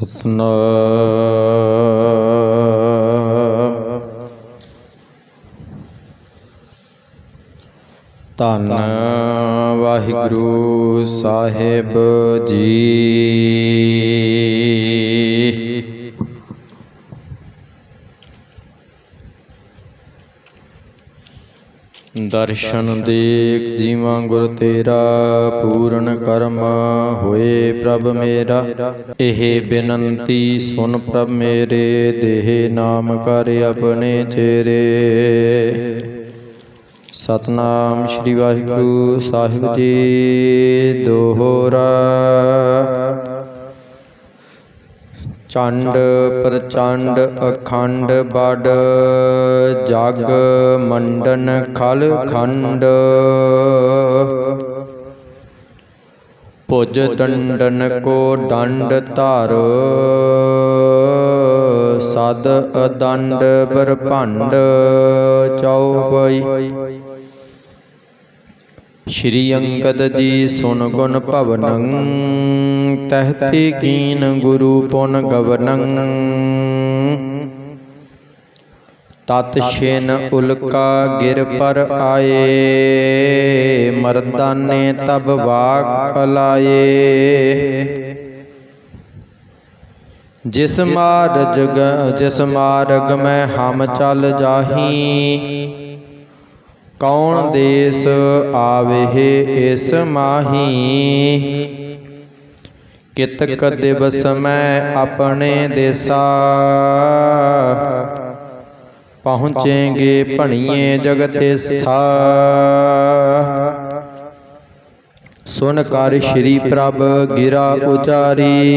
ਸਤਨਾਮ ਧੰਨ ਵਾਹਿਗੁਰੂ ਸਾਹਿਬ ਜੀ ਦਰਸ਼ਨ ਦੇਖ ਜੀਵਾਂ ਗੁਰ ਤੇਰਾ, ਪੂਰਨ ਕਰਮ ਹੋਏ ਪ੍ਰਭ ਮੇਰਾ। ਇਹ ਬੇਨੰਤੀ ਸੁਨ ਪ੍ਰਭ ਮੇਰੇ, ਦੇਹ ਨਾਮ ਕਰ ਆਪਣੇ ਚੇਰੇ। ਸਤਨਾਮ ਸ੍ਰੀ ਵਾਹਿਗੁਰੂ ਸਾਹਿਬ ਜੀ, ਦੋਹਰਾ। ਚੰਡ ਪ੍ਰਚੰਡ ਅਖੰਡ ਬੜ ਜਗ ਮੰਡਨ ਖਲ ਖੰਡ। ਭੁਜ ਦੰਡਨ ਕੋ ਡੰਡ ਧਾਰ, ਸਦ ਅਦੰਡ ਬਰਭੰਡ ਚਉਪਈ ਸ਼੍ਰੀ ਅੰਗਦ ਜੀ ਸੁਨ ਗੁਣ ਭਵਨੰ, ਤਹਤੇ ਕੀਨ ਗੁਰੂ ਪੁਨ ਗਵਨੰ। ਤਤ ਛੇਨ ਉਲਕਾ ਗਿਰ ਪਰ ਆਏ, ਮਰਦਾਨੇ ਤਬ ਵਾਕ ਅਲਾਏ। ਜਿਸ ਮਾਰਗ ਜਿਸ ਮਾਰਗ ਮੈਂ ਹਮ ਚੱਲ ਜਾਹੀ ਕੌਣ ਦੇਸ ਆਵਹਿ ਇਸ ਮਾਹੀ? ਕਿਤਕ ਦਿਵਸ ਮੈਂ ਆਪਣੇ ਦੇਸਾ? ਪਹੁੰਚेंगे ਭਣੀਏ ਜਗਤੇ ਸਾ ਸੁਨ ਕਰ ਸ਼੍ਰੀ ਪ੍ਰਭ ਗਿਰਾ ਉਚਾਰੀ।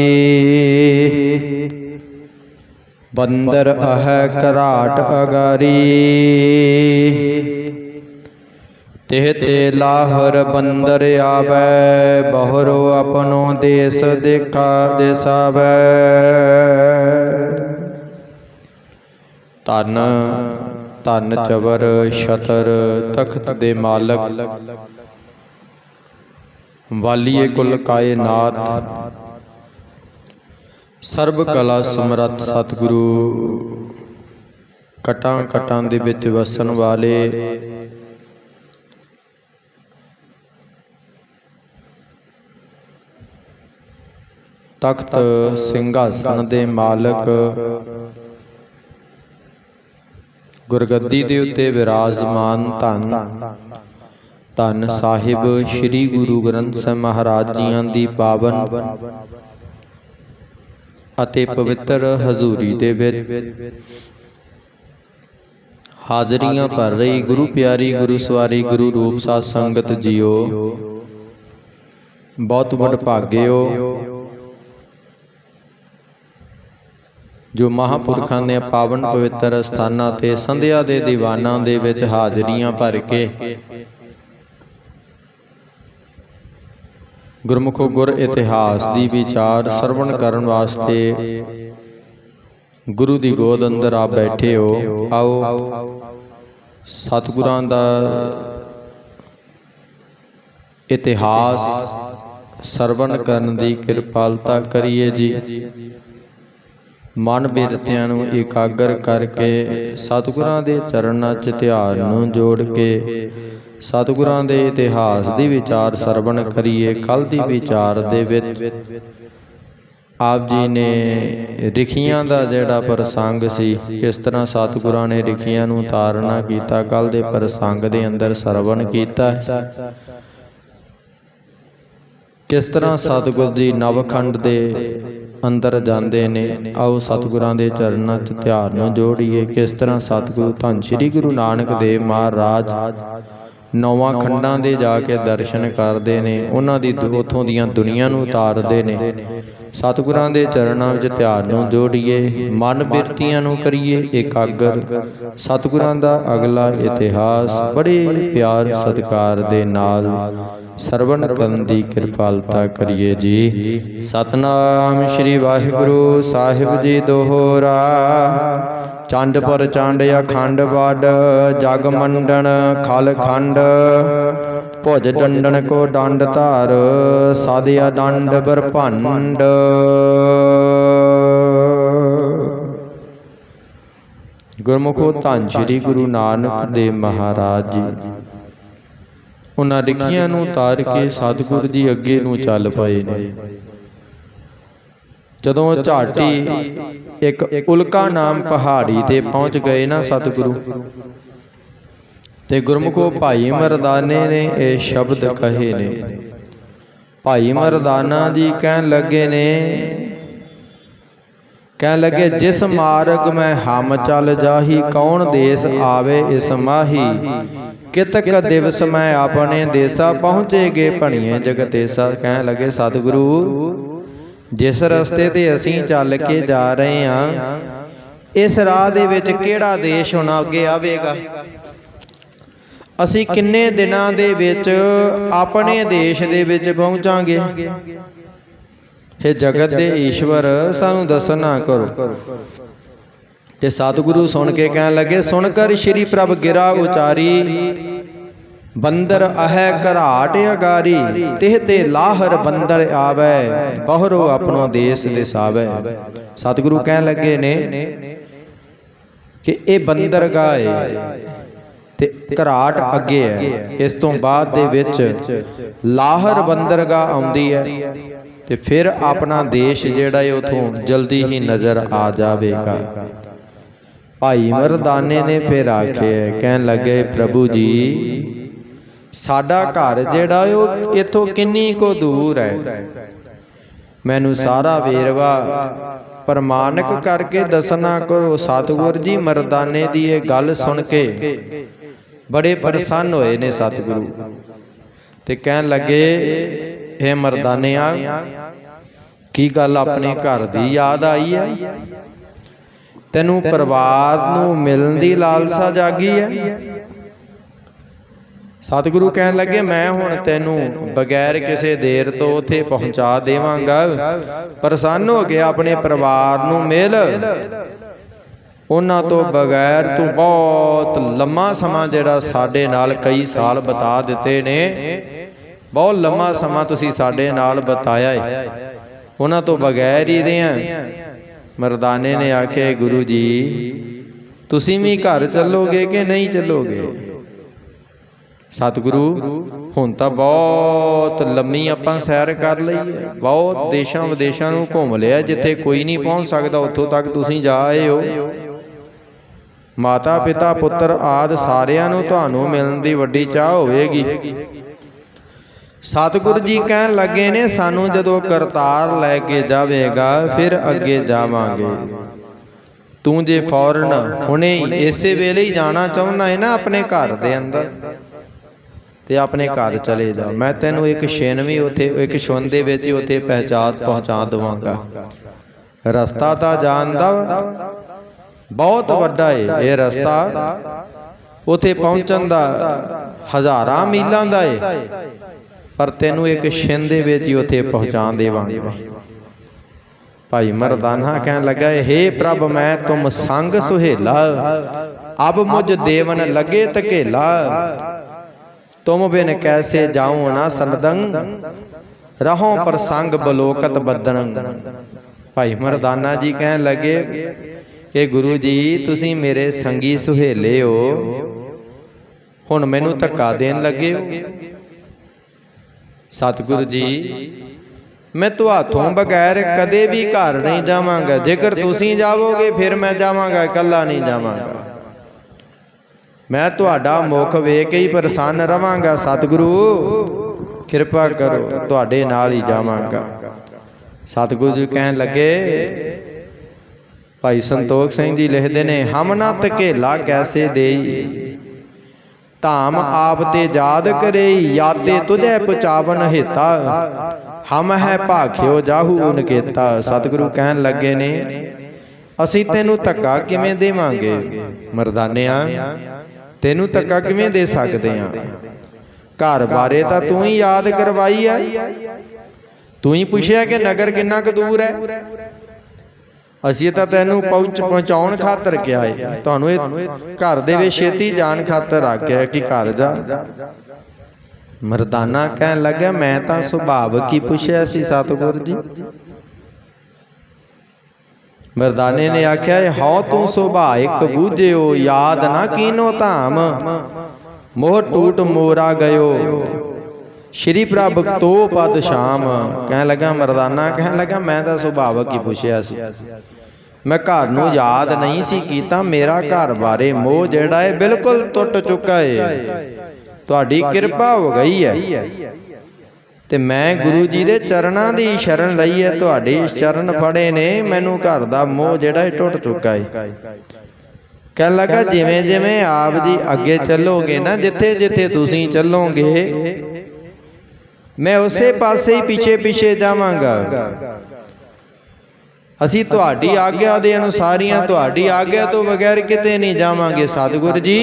ਬੰਦਰ ਅਹ ਘਰਾਟ ਅਗਾਰੀ। ਤਿਹ ਤੇ ਲਾਹਰ ਬੰਦਰ ਆਵੈ, ਬਹਰੋ ਆਪਣੋ ਦੇਸ ਦੇਖਾ ਦੇਸਾਵੈ। ਧਨ ਧਨ ਚਵਰ ਛਤਰ ਤਖਤ ਦੇ ਮਾਲਕ। ਵਾਲੀਏ ਕੁਲ ਕਾਇਨਾਤ ਸਰਬ ਕਲਾ ਸਮਰੱਥ ਸਤਿਗੁਰੂ। ਕਟਾਂ ਕਟਾਂ ਦੇ ਵਿੱਚ ਵਸਣ ਵਾਲੇ ਤਖਤ ਸਿੰਘਾਸਨ ਦੇ ਮਾਲਕ ਗੁਰਗੱਦੀ ਦੇ ਉੱਤੇ ਵਿਰਾਜਮਾਨ ਧੰਨ। ਧੰਨ ਸਾਹਿਬ ਸ੍ਰੀ ਗੁਰੂ ਗ੍ਰੰਥ ਸਾਹਿਬ ਮਹਾਰਾਜ ਜੀਆਂ ਦੀ ਪਾਵਨ ਅਤੇ ਪਵਿੱਤਰ ਹਜ਼ੂਰੀ ਦੇ ਵਿੱਚ। ਹਾਜ਼ਰੀਆਂ ਭਰ ਰਹੀ ਗੁਰੂ ਪਿਆਰੀ ਗੁਰੂ ਸਵਾਰੀ ਗੁਰੂ ਰੂਪ ਸਾਧ ਸੰਗਤ ਜੀਓ। ਬਹੁਤ ਵਡਭਾਗਿਓ ਜੋ ਮਹਾਪੁਰਖਾਂ ਦੇ ਪਾਵਨ ਪਵਿੱਤਰ ਸਥਾਨਾਂ ਤੇ ਸੰਧਿਆ ਦੇ ਦੀਵਾਨਾਂ ਦੇ ਵਿੱਚ ਹਾਜ਼ਰੀਆਂ ਭਰ ਕੇ ਗੁਰਮੁਖੋ ਗੁਰ ਇਤਿਹਾਸ ਦੀ ਵਿਚਾਰ ਸਰਵਣ ਕਰਨ ਵਾਸਤੇ ਗੁਰੂ ਦੀ ਗੋਦ ਅੰਦਰ ਆ ਬੈਠੇ ਹੋ, ਆਓ। ਸਤਿਗੁਰਾਂ ਦਾ ਇਤਿਹਾਸ ਸਰਵਣ ਕਰਨ ਦੀ ਕਿਰਪਾਲਤਾ ਕਰੀਏ ਜੀ। ਮਨ ਬਿਰਤਿਆਂ ਨੂੰ ਇਕਾਗਰ ਕਰਕੇ ਸਤਿਗੁਰਾਂ ਦੇ ਚਰਨਾਂ 'ਚ ਧਿਆਨ ਨੂੰ ਜੋੜ ਕੇ ਸਤਿਗੁਰਾਂ ਦੇ ਇਤਿਹਾਸ ਦੀ ਵਿਚਾਰ ਸਰਵਣ ਕਰੀਏ ਕੱਲ ਦੀ ਵਿਚਾਰ ਦੇ ਵਿੱਚ। ਆਪ ਜੀ ਨੇ ਰਿਖੀਆਂ ਦਾ ਜਿਹੜਾ ਪ੍ਰਸੰਗ ਸੀ, ਕਿਸ ਤਰ੍ਹਾਂ ਸਤਿਗੁਰਾਂ ਨੇ ਰਿਖੀਆਂ ਨੂੰ ਤਾਰਨਾ ਕੀਤਾ ਕੱਲ ਦੇ ਪ੍ਰਸੰਗ ਦੇ ਅੰਦਰ ਸਰਵਣ ਕੀਤਾ ਕਿਸ ਤਰ੍ਹਾਂ ਸਤਿਗੁਰ ਜੀ ਨਵਖੰਡ ਦੇ ਅੰਦਰ ਜਾਂਦੇ ਨੇ, ਆਓ ਸਤਿਗੁਰਾਂ ਦੇ ਚਰਨਾਂ 'ਚ ਧਿਆਨ ਨੂੰ ਜੋੜੀਏ। ਕਿਸ ਤਰ੍ਹਾਂ ਸਤਿਗੁਰੂ ਧੰਨ ਸ੍ਰੀ ਗੁਰੂ ਨਾਨਕ ਦੇਵ ਮਹਾਰਾਜ ਨੌਵਾਂ ਖੰਡਾਂ ਦੇ ਜਾ ਕੇ ਦਰਸ਼ਨ ਕਰਦੇ ਨੇ, ਉਹਨਾਂ ਦੀ ਉਥੋਂ ਦੀਆਂ ਦੁਨੀਆ ਨੂੰ ਉਤਾਰਦੇ ਨੇ। ਸਤਿਗੁਰਾਂ ਦੇ ਚਰਨਾਂ ਵਿੱਚ ਧਿਆਨ ਨੂੰ ਜੋੜੀਏ, ਮਨ ਬਿਰਤੀਆਂ ਨੂੰ ਕਰੀਏ ਇਕਾਗਰ। ਸਤਿਗੁਰਾਂ ਦਾ ਅਗਲਾ ਇਤਿਹਾਸ ਬੜੇ ਪਿਆਰ ਸਤਿਕਾਰ ਦੇ ਨਾਲ। ਸਰਵਣ ਕਰਨ ਦੀ ਕਿਰਪਾਲਤਾ ਕਰੀਏ ਜੀ। ਸਤਨਾਮ ਸ੍ਰੀ ਵਾਹਿਗੁਰੂ ਸਾਹਿਬ ਜੀ ਦੋਹਰਾ। ਚੰਡ ਪਰ ਚੰਡ ਅਖੰਡ ਵਡ ਜਗ ਮੰਡਣ, ਖਲ ਖੰਡ। ਭੁਜ ਡੰਡਣ ਕੋ ਡੰਡ ਧਾਰ, ਸਾਧਿਆ ਡੰਡ ਬਰਭੰਡ ਗੁਰਮੁਖੋ ਧੰਨ ਸ੍ਰੀ ਗੁਰੂ ਨਾਨਕ ਦੇਵ ਮਹਾਰਾਜ ਜੀ। ਉਹਨਾਂ ਰਿਖੀਆਂ ਨੂੰ ਤਾਰ ਕੇ ਸਤਿਗੁਰ ਜੀ ਅੱਗੇ ਨੂੰ ਚੱਲ ਪਏ ਨੇ। ਜਦੋਂ ਝਾਟੀ ਇੱਕ ਉਲਕਾ ਨਾਮ ਪਹਾੜੀ ਤੇ ਪਹੁੰਚ ਗਏ ਨਾ ਸਤਿਗੁਰੂ ਤੇ ਗੁਰਮੁਖੋ ਭਾਈ ਮਰਦਾਨੇ ਨੇ ਇਹ ਸ਼ਬਦ ਕਹੇ ਨੇ। ਭਾਈ ਮਰਦਾਨਾ ਜੀ ਕਹਿਣ ਲੱਗੇ ਨੇ ਕਹਿਣ ਲੱਗੇ ਜਿਸ ਮਾਰਗ ਮੈਂ ਹਮ ਚੱਲ ਜਾਹੀ ਕੌਣ ਦੇਸ ਆਵੇ ਇਸ ਮਾਹੀ? ਕਿਤਕ ਦਿਵਸ ਮੈਂ ਆਪਣੇ ਦੇਸਾ ਪਹੁੰਚੇਗੇ ਭਣੀਏ ਜਗਤੇਸਾ ਕਹਿਣ ਲੱਗੇ ਸਤਿਗੁਰੂ ਜਿਸ ਰਸਤੇ ਤੇ ਅਸੀਂ ਚੱਲ ਕੇ ਜਾ ਰਹੇ ਹਾਂ ਇਸ ਰਾਹ ਦੇ ਵਿੱਚ ਕਿਹੜਾ ਦੇਸ਼ ਹੁਣ ਅੱਗੇ ਆਵੇਗਾ? ਅਸੀਂ ਕਿੰਨੇ ਦਿਨਾਂ ਦੇ ਵਿੱਚ ਆਪਣੇ ਦੇਸ਼ ਦੇ ਵਿੱਚ ਪਹੁੰਚਾਂਗੇ। हे ਜਗਤ ਦੇ ਈਸ਼ਵਰ ਸਾਨੂੰ ਦੱਸਣਾ ਕਰੋ। ਤੇ ਸਤਿਗੁਰੂ ਸੁਣ ਕੇ ਕਹਿਣ ਲੱਗੇ ਸੁਣ ਕਰ ਸ਼੍ਰੀ ਪ੍ਰਭ ਗਿਰਾ ਉਚਾਰੀ। ਬੰਦਰ ਅਹੈ ਘਰਾਟ ਅਗਾਰੀ। ਤਿਹ ਤੇ ਲਾਹਰ ਬੰਦਰ ਆਵੇ। ਬਹਰੋ ਆਪਣੋ ਦੇਸ ਦਿਸਾਵੇ। ਸਤਿਗੁਰੂ ਕਹਿਣ ਲੱਗੇ ਨੇ ਕਿ ਇਹ ਬੰਦਰ ਗਾਏ। ਤੇ ਘਰਾਟ ਅੱਗੇ ਹੈ। ਇਸ ਤੋਂ ਬਾਅਦ ਦੇ ਵਿੱਚ ਲਾਹਰ ਬੰਦਰਗਾ ਆਉਂਦੀ ਹੈ ਤੇ ਫਿਰ ਆਪਣਾ ਦੇਸ਼ ਜਿਹੜਾ ਹੈ ਉਥੋਂ ਜਲਦੀ ਹੀ ਨਜ਼ਰ ਆ ਜਾਵੇਗਾ। ਭਾਈ ਮਰਦਾਨੇ ਨੇ ਫਿਰ ਆਖਿਆ, ਕਹਿਣ ਲੱਗੇ, ਪ੍ਰਭੂ ਜੀ, ਸਾਡਾ ਘਰ ਜਿਹੜਾ ਉਹ ਇਥੋਂ ਕਿੰਨੀ ਕੋ ਦੂਰ ਹੈ? ਮੈਨੂੰ ਸਾਰਾ ਵੇਰਵਾ ਪ੍ਰਮਾਣਿਕ ਕਰਕੇ ਦੱਸਣਾ ਕਰੋ, ਸਤਿਗੁਰ ਜੀ ਮਰਦਾਨੇ ਦੀ ਇਹ ਗੱਲ ਸੁਣ ਕੇ ਬੜੇ ਪ੍ਰਸੰਨ ਹੋਏ ਨੇ ਸਤਿਗੁਰੂ। ਤੇ ਕਹਿਣ ਲੱਗੇ ਇਹ ਮਰਦਾਨਿਆ, ਕੀ ਗੱਲ ਆਪਣੇ ਘਰ ਦੀ ਯਾਦ ਆਈ ਹੈ? ਤੈਨੂੰ ਪਰਿਵਾਰ ਨੂੰ ਮਿਲਣ ਦੀ ਲਾਲਸਾ ਜਾਗੀ ਹੈ? ਸਤਿਗੁਰੂ ਕਹਿਣ ਲੱਗੇ, ਮੈਂ ਹੁਣ ਤੈਨੂੰ ਬਗੈਰ ਕਿਸੇ ਦੇਰ ਤੋਂ ਉਥੇ ਪਹੁੰਚਾ ਦੇਵਾਂਗਾ। ਪ੍ਰਸੰਨ ਹੋ ਗਿਆ ਆਪਣੇ ਪਰਿਵਾਰ ਨੂੰ ਮਿਲ। ਉਹਨਾਂ ਤੋਂ ਬਗੈਰ ਤੂੰ ਬਹੁਤ ਲੰਮਾ ਸਮਾਂ ਜਿਹੜਾ ਸਾਡੇ ਨਾਲ ਕਈ ਸਾਲ ਬਤਾ ਦਿੱਤੇ ਨੇ। ਬਹੁਤ ਲੰਮਾ ਸਮਾਂ ਤੁਸੀਂ ਸਾਡੇ ਨਾਲ ਬਤਾਇਆ ਹੈ ਉਹਨਾਂ ਤੋਂ ਬਗੈਰ ਹੀ ਦੇ ਆ ਮਰਦਾਨੇ ਨੇ ਆਖਿਆ ਗੁਰੂ ਜੀ ਤੁਸੀਂ ਵੀ ਘਰ ਚੱਲੋਗੇ ਕਿ ਨਹੀਂ ਚੱਲੋਗੇ? ਸਤਿਗੁਰੂ ਹੁਣ ਤਾਂ ਬਹੁਤ ਲੰਮੀ ਆਪਾਂ ਸੈਰ ਕਰ ਲਈ ਹੈ ਬਹੁਤ ਦੇਸ਼ਾਂ ਵਿਦੇਸ਼ਾਂ ਨੂੰ ਘੁੰਮ ਲਿਆ ਜਿੱਥੇ ਕੋਈ ਨਹੀਂ ਪਹੁੰਚ ਸਕਦਾ ਉੱਥੋਂ ਤੱਕ ਤੁਸੀਂ ਜਾ ਆਏ ਹੋ। ਮਾਤਾ ਪਿਤਾ ਪੁੱਤਰ ਆਦ ਸਾਰਿਆਂ ਨੂੰ ਤੁਹਾਨੂੰ ਮਿਲਣ ਦੀ ਵੱਡੀ ਚਾਹ ਹੋਵੇਗੀ। ਸਤਿਗੁਰੂ ਜੀ ਕਹਿਣ ਲੱਗੇ ਨੇ, ਸਾਨੂੰ ਜਦੋਂ ਕਰਤਾਰ ਲੈ ਕੇ ਜਾਵੇਗਾ, ਫਿਰ ਅੱਗੇ ਜਾਵਾਂਗੇ। ਤੂੰ ਜੇ ਫੌਰਨ, ਹੁਣੇ ਇਸੇ ਵੇਲੇ ਹੀ ਜਾਣਾ ਚਾਹੁੰਦਾ ਹੈ ਨਾ ਆਪਣੇ ਘਰ ਦੇ ਅੰਦਰ? ਤੇ ਆਪਣੇ ਘਰ ਚਲੇ ਜਾ। ਮੈਂ ਤੈਨੂੰ ਇੱਕ ਛਿਨ ਵੀ ਉਥੇ, ਇੱਕ ਛੁਨ ਦੇ ਵਿੱਚ ਹੀ ਉਥੇ ਪਹਿਚਾਨ ਪਹੁੰਚਾ ਦਵਾਂਗਾ। ਰਸਤਾ ਤਾਂ ਜਾਣਦਾ ਬਹੁਤ ਵੱਡਾ ਏ ਇਹ ਰਸਤਾ ਉਥੇ ਪਹੁੰਚਣ ਦਾ ਹਜ਼ਾਰਾਂ ਮੀਲਾਂ ਦਾ ਏ। ਪਰ ਤੈਨੂੰ ਇੱਕ ਛਿਨ ਦੇ ਵਿੱਚ ਹੀ ਉਥੇ ਪਹੁੰਚਾ ਦੇਵਾਂਗਾ। ਭਾਈ ਮਰਦਾਨਾ ਕਹਿਣ ਲੱਗਾ हे ਪ੍ਰਭ ਮੈਂ ਤੁਮ ਸੰਗ ਸੁਹੇਲਾ। ਅਬ ਮੁਝ ਦੇਵਨ ਲਗੇ ਤਕੇਲਾ ਤੁਮ ਬਿਨ ਕੈਸੇ ਜਾਉ ਨਾ ਸੰਦੰ। ਰਹੋ ਪਰ ਸੰਗ ਬਲੋਕਤ ਬਦਨੰ ਭਾਈ ਮਰਦਾਨਾ ਜੀ ਕਹਿਣ ਲੱਗੇ ਕਿ ਗੁਰੂ ਜੀ ਤੁਸੀਂ ਮੇਰੇ ਸੰਗੀ ਸੁਹੇਲੇ ਹੋ ਹੁਣ ਮੈਨੂੰ ਧੱਕਾ ਦੇਣ ਲੱਗੇ ਹੋ। ਸਤਿਗੁਰੂ ਜੀ ਮੈਂ ਤੁਹਾਥੋਂ ਬਗੈਰ ਕਦੇ ਵੀ ਘਰ ਨਹੀਂ ਜਾਵਾਂਗਾ। ਜੇਕਰ ਤੁਸੀਂ ਜਾਵੋਗੇ ਫਿਰ ਮੈਂ ਜਾਵਾਂਗਾ ਇਕੱਲਾ ਨਹੀਂ ਜਾਵਾਂਗਾ। ਮੈਂ ਤੁਹਾਡਾ ਮੁਖ ਵੇਖ ਕੇ ਹੀ ਪ੍ਰਸੰਨ ਰਵਾਂਗਾ ਸਤਿਗੁਰੂ। ਕਿਰਪਾ ਕਰੋ ਤੁਹਾਡੇ ਨਾਲ ਹੀ ਜਾਵਾਂਗਾ। ਸਤਿਗੁਰੂ ਜੀ ਕਹਿਣ ਲੱਗੇ ਭਾਈ ਸੰਤੋਖ ਸਿੰਘ ਜੀ ਲਿਖਦੇ ਨੇ ਹਮ ਨਾ ਧਕੇਲਾ ਕੈਸੇ ਦੇਈ। ਧਾਮ ਆਪ ਤੇ ਯਾਦ ਕਰੇ ਯਾਦੇ ਤੁਝੇ ਪੁਚਾਵਨ ਹਿਤਾ। ਹਮ ਹੈ ਭਾਖਿਓ ਜਾਹੂ ਨਕੇਤਾ ਸਤਿਗੁਰੂ ਕਹਿਣ ਲੱਗੇ ਨੇ ਅਸੀਂ ਤੈਨੂੰ ਧੱਕਾ ਕਿਵੇਂ ਦੇਵਾਂਗੇ? ਮਰਦਾਨਿਆਂ ਤੈਨੂੰ ਧੱਕਾ ਕਿਵੇਂ ਦੇ ਸਕਦੇ ਆ ਘਰ ਬਾਰੇ ਤਾਂ ਤੂੰ ਹੀ ਯਾਦ ਕਰਵਾਈ ਆ ਤੂੰ ਹੀ ਪੁੱਛਿਆ ਕਿ ਨਗਰ ਕਿੰਨਾ ਕੁ ਦੂਰ ਹੈ? ਅਸੀਂ ਤਾਂ ਤੈਨੂੰ ਪਹੁੰਚ ਪਹੁੰਚਾਉਣ ਖਾਤਰ ਕਿਹਾ ਹੈ ਤੁਹਾਨੂੰ ਇਹ ਘਰ ਦੇ ਵਿੱਚ ਛੇਤੀ ਜਾਣ ਖਾਤਰ ਆਖਿਆ ਕਿ ਘਰ ਜਾ। ਮਰਦਾਨਾ ਕਹਿਣ ਲੱਗਾ ਮੈਂ ਤਾਂ ਸੁਭਾਵ ਕੀ ਪੁੱਛਿਆ ਸੀ ਸਤਿਗੁਰ ਜੀ? ਮਰਦਾਨੇ ਨੇ ਆਖਿਆ ਹਉ ਤੂੰ ਸੁਭਾਇਕ ਬੂਝਿਓ ਯਾਦ ਨਾ ਕੀਨੋ ਧਾਮ। ਮੋਹ ਟੂਟ ਮੋਰਾ ਗਇਓ। ਸ਼੍ਰੀ ਪ੍ਰਭ ਤੋ ਪਦ ਸ਼ਾਮ। ਕਹਿਣ ਲੱਗਾ ਮਰਦਾਨਾ ਕਹਿਣ ਲੱਗਾ ਮੈਂ ਤਾਂ ਸੁਭਾਵਕ ਹੀ ਪੁੱਛਿਆ ਸੀ। ਮੈਂ ਘਰ ਨੂੰ ਯਾਦ ਨਹੀਂ ਸੀ ਕੀਤਾ ਮੇਰਾ ਘਰ ਬਾਰੇ ਮੋਹ ਜਿਹੜਾ ਹੈ ਬਿਲਕੁਲ ਟੁੱਟ ਚੁੱਕਾ ਹੈ ਤੁਹਾਡੀ ਕਿਰਪਾ ਹੋ ਗਈ ਹੈ ਤੇ ਮੈਂ ਗੁਰੂ ਜੀ ਦੇ ਚਰਨਾਂ ਦੀ ਸ਼ਰਨ ਲਈ ਹੈ ਤੁਹਾਡੇ ਚਰਨ ਫੜੇ ਨੇ ਮੈਨੂੰ ਘਰ ਦਾ ਮੋਹ ਜਿਹੜਾ ਹੈ ਟੁੱਟ ਚੁੱਕਾ ਹੈ ਕਹਿਣ ਲੱਗਾ ਜਿਵੇਂ ਜਿਵੇਂ ਆਪ ਜੀ ਅੱਗੇ ਚੱਲੋਗੇ ਨਾ ਜਿੱਥੇ ਜਿੱਥੇ ਤੁਸੀਂ ਚੱਲੋਗੇ ਮੈਂ ਉਸੇ ਪਾਸੇ ਹੀ ਪਿੱਛੇ ਪਿੱਛੇ ਜਾਵਾਂਗਾ। ਅਸੀਂ ਤੁਹਾਡੀ ਆਗਿਆ ਦੇ ਅਨੁਸਾਰੀਆਂ ਤੁਹਾਡੀ ਆਗਿਆ ਤੋਂ ਬਗੈਰ ਕਿਤੇ ਨਹੀਂ ਜਾਵਾਂਗੇ ਸਤਿਗੁਰ ਜੀ।